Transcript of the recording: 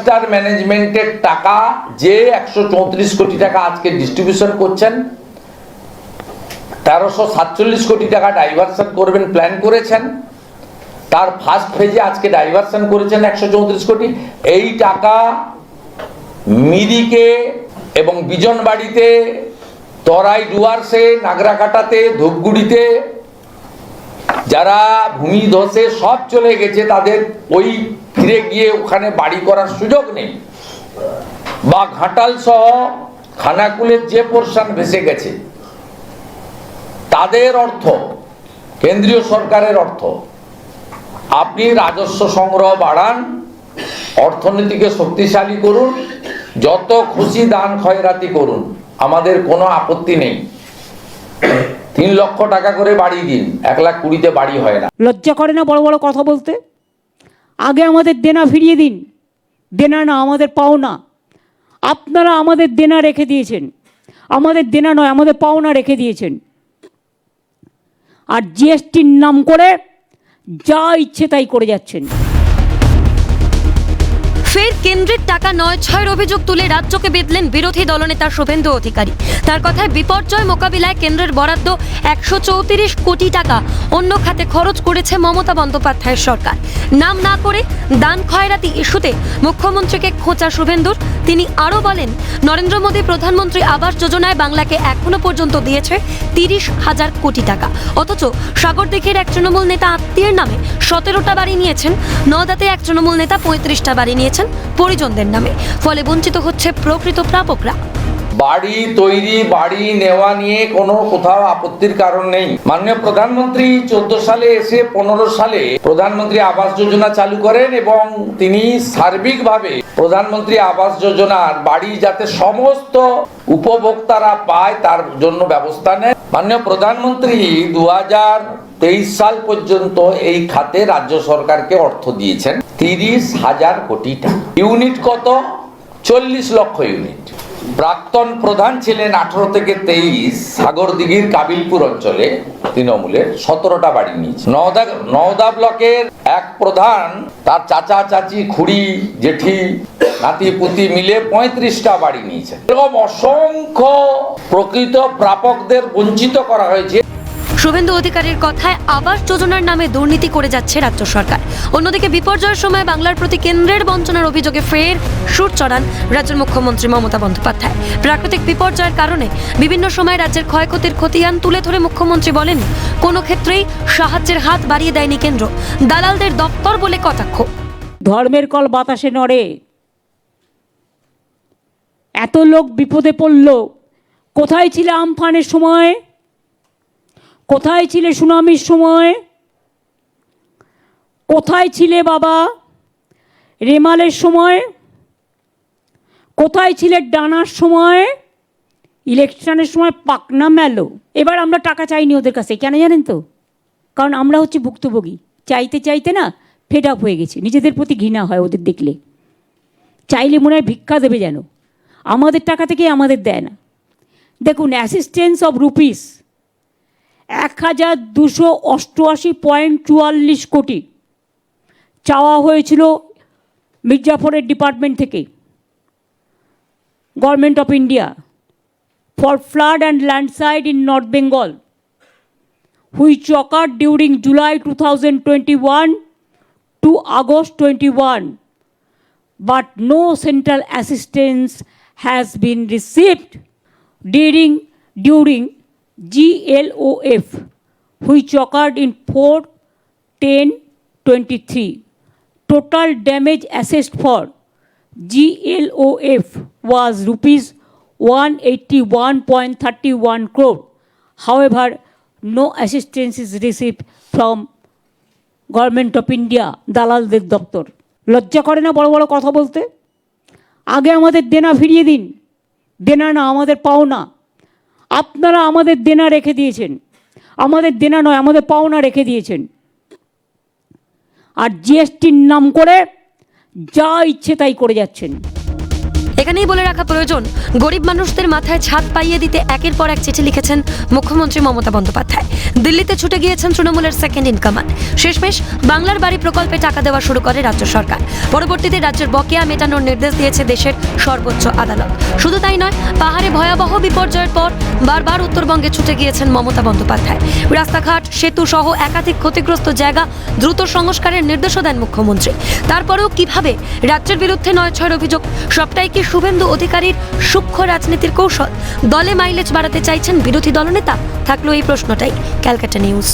Disaster ম্যানেজমেন্টের টাকা যে একশো চৌত্রিশ কোটি টাকা আজকে ডিস্ট্রিবিউশন করছেন, তেরোশো সাতচল্লিশ কোটি টাকা ডাইভারশন করবেন প্ল্যান করেছেন, তার ফার্স্ট ফেজে আজকে ডাইভারশন করেছেন একশো চৌত্রিশ কোটি। এই টাকা মিরিকে এবং বিজনবাড়িতে, তরাই ডুয়ার্সে, নাগরাকাটাতে, ধূপগুড়িতে, যারা ভূমি ধসে সব চলে গেছে, তাদের ওই ফিরে গিয়ে ওখানে বাড়ি করার সুযোগ নেই। বা ঘাটাল সহ খানাকুলের যে পোর্শন ভেসে গেছে, তাদের অর্থ, কেন্দ্রীয় সরকারের অর্থ, আপনি রাজস্ব সংগ্রহ বাড়ান, অর্থনীতিকে শক্তিশালী করুন, যত খুশি দান খয়রাতি করুন, আমাদের কোনো আপত্তি নেই। তিন লক্ষ টাকা করে বাড়ি দিন, এক লাখ কুড়িতে বাড়ি হয় না। লজ্জা করে না বড় বড় কথা বলতে? আগে আমাদের দেনা ফিরিয়ে দিন। দেনা না, আমাদের পাওনা আপনারা আমাদের দেনা রেখে দিয়েছেন। আমাদের দেনা নয়, আমাদের পাওনা রেখে দিয়েছেন। আর জিএসটির নাম করে যা ইচ্ছে তাই করে যাচ্ছেন। ফের কেন্দ্রের টাকা নয় ছয়ের অভিযোগ তুলে রাজ্যকে বেঁধলেন বিরোধী দলনেতা শুভেন্দু অধিকারী। তার কথায় বিপর্যয় মোকাবিলায় কেন্দ্রের বরাদ্দ একশো চৌত্রিশ কোটি টাকা। অন্য খাতে খরচ করেছে মমতা বন্দ্যোপাধ্যায়ের সরকার। নাম না করে দান খয়রাতি ইস্যুতে মুখ্যমন্ত্রীকে খোঁচা শুভেন্দুর। তিনি আরও বলেন, নরেন্দ্র মোদী প্রধানমন্ত্রী আবাস যোজনায় বাংলাকে এখনও পর্যন্ত দিয়েছে তিরিশ হাজার কোটি টাকা। অথচ সাগরদিঘির এক তৃণমূল নেতা আত্মীয়ের নামে সতেরোটা বাড়ি নিয়েছেন নদাতে এক তৃণমূল নেতা পঁয়ত্রিশটা বাড়ি নিয়েছেন পরিজনদের নামে। ফলে বঞ্চিত হচ্ছে প্রকৃত প্রাপকরা। বাড়ি তৈরি, বাড়ি নেওয়া নিয়ে কোনো কোথাও আপত্তির কারণ নেই। মাননীয় প্রধানমন্ত্রী চোদ্দ সালে এসে পনেরো সালে প্রধানমন্ত্রী আবাস যোজনা চালু করেন এবং তিনি সার্বিকভাবে প্রধানমন্ত্রী আবাস যোজনার বাড়ি যাতে সমস্ত উপভোক্তারা পায়, তার জন্য ব্যবস্থা নেন। মাননীয় প্রধানমন্ত্রী দু তেইশ সাল পর্যন্ত এই খাতে রাজ্য সরকারকে অর্থ দিয়েছেন তিরিশ হাজার কোটি টাকা। ইউনিট কত? চল্লিশ লক্ষ ইউনিট। প্রাক্তন প্রধান ছিলেন আঠারো থেকে তেইশ সাগরদিঘির কাবিলপুর অঞ্চলে তৃণমূলের সতেরোটা বাড়ি নিয়েছে। নওদা নওদা ব্লকের এক প্রধান, তার চাচা, চাচি, খুড়ি, জেঠি, নাতি, পুতি মিলে পঁয়ত্রিশটা বাড়ি নিয়েছে এরকম অসংখ্য প্রকৃত প্রাপকদের বঞ্চিত করা হয়েছে। শুভেন্দু অধিকারীর কথায় আবাস যোজনার নামে দুর্নীতি করে যাচ্ছে রাজ্য সরকার। অন্যদিকে বিপর্যয়ের সময় বাংলার প্রতি কেন্দ্রের বঞ্চনার অভিযোগে ফের সুর চড়ান রাজ্যের মুখ্যমন্ত্রী মমতা বন্দ্যোপাধ্যায়। প্রাকৃতিক বিপর্যয়ের কারণে বিভিন্ন সময় রাজ্যের ক্ষয়ক্ষতির খতিয়ান তুলে ধরে মুখ্যমন্ত্রী বলেন, কোনো ক্ষেত্রেই সাহায্যের হাত বাড়িয়ে দেয়নি কেন্দ্র, দালালদের দপ্তর বলে কটাক্ষ। ধর্মের কল বাতাসে নড়ে। এত লোক বিপদে পড়ল। কোথায় ছিল আমফানের সময়? কোথায় ছিলে সুনামির সময়? কোথায় ছিলে বাবা রেমালের সময়? কোথায় ছিলে ডানার সময়? ইলেকশনের সময় পাকনা মেলো। এবার আমরা টাকা চাইনি ওদের কাছে, কেন জানেন তো? কারণ আমরা হচ্ছে ভুক্তভোগী। চাইতে চাইতে না ফেড আপ হয়ে গেছে। নিজেদের প্রতি ঘৃণা হয় ওদের দেখলে। চাইলে মনে হয় ভিক্ষা দেবে যেন। আমাদের টাকা থেকে আমাদের দেয় না। দেখুন অ্যাসিস্ট্যান্স অফ রুপিস এক হাজার দুশো অষ্টআশি পয়েন্ট চুয়াল্লিশ কোটি চাওয়া হয়েছিল মির্জাফরের ডিপার্টমেন্ট থেকে। Government of India for flood and landslide in north Bengal which occurred during July 2021 to August 21, but no central assistance has been received during during GLOF, which occurred in 4 10 23. Total damage assessed for GLOF was rupees 181.31 crore. However, no assistance is received from government of India দালালদের দপ্তর লজ্জা করে না বড় বড় কথা বলতে আগে আমাদের দেনা ফিরিয়ে দিন দেনা না আমাদের পাওনা আপনারা আমাদের দেনা রেখে দিয়েছেন। আমাদের দেনা নয়, আমাদের পাওনা রেখে দিয়েছেন। আর জিএসটির নাম করে যা ইচ্ছে তাই করে যাচ্ছেন। এখানেই বলে রাখা প্রয়োজন, গরিব মানুষদের মাথায় ছাদ পাইয়ে দিতে একের পর এক চিঠি লিখেছেন মুখ্যমন্ত্রী মমতা বন্দ্যোপাধ্যায়। দিল্লিতে ছুটে গিয়েছেন তৃণমূলের সেকেন্ড ইন কমান্ড শেষমেশ বাংলার বাড়ি প্রকল্পে টাকা দেওয়া শুরু করে রাজ্য সরকার। পরবর্তীতে রাজ্যের বকেয়া মেটানোর নির্দেশ দিয়েছে দেশের সর্বোচ্চ আদালত। শুধু তাই নয়, পাহাড়ে ভয়াবহ বিপর্যয়ের পর বারবার উত্তরবঙ্গে ছুটে গিয়েছেন মমতা বন্দ্যোপাধ্যায়। রাস্তাঘাট, সেতু সহ একাধিক ক্ষতিগ্রস্ত জায়গা দ্রুত সংস্কারের নির্দেশও দেন মুখ্যমন্ত্রী। তারপরেও কীভাবে রাজ্যের বিরুদ্ধে নয় ছয়ের অভিযোগ, সবটাই কি শুভেন্দু অধিকারীর সূক্ষ্ম রাজনীতির কৌশল। দলে মাইলেজ বাড়াতে চাইছেন বিরোধী দলনেতা। থাকল এই প্রশ্নটাই, ক্যালকাটা নিউজ।